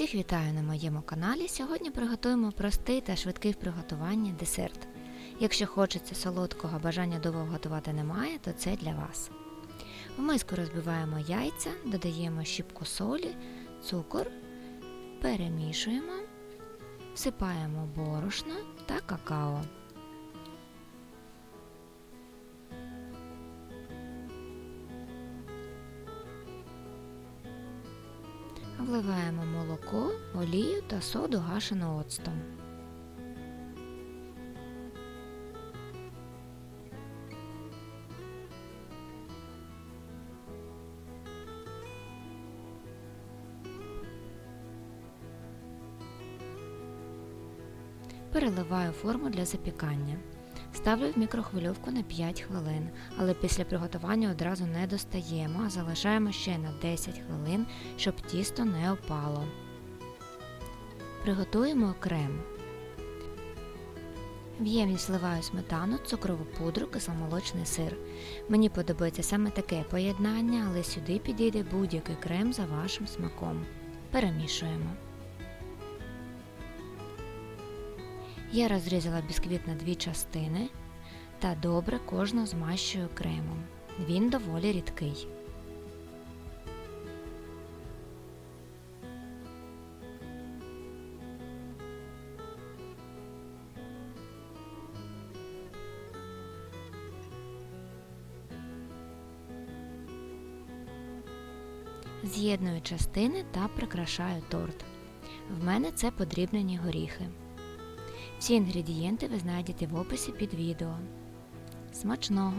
Всіх вітаю на моєму каналі. Сьогодні приготуємо простий та швидкий в приготуванні десерт. Якщо хочеться солодкого, бажання довго готувати немає, то це для вас. В миску розбиваємо яйця, додаємо щіпку солі, цукор, перемішуємо, всипаємо борошно та какао. Вливаємо молоко, олію та соду гашену оцтом. Переливаю форму для запікання. Ставлю в мікрохвильовку на 5 хвилин, але після приготування одразу не достаємо, а залишаємо ще на 10 хвилин, щоб тісто не опало. Приготуємо крем. В ємність зливаю сметану, цукрову пудру, кисломолочний сир. Мені подобається саме таке поєднання, але сюди підійде будь-який крем за вашим смаком. Перемішуємо. Я розрізала бісквіт на дві частини та добре кожну змащую кремом. Він доволі рідкий. З'єдную частини та прикрашаю торт. В мене це подрібнені горіхи. Всі інгредієнти ви знайдете в описі під відео. Смачного!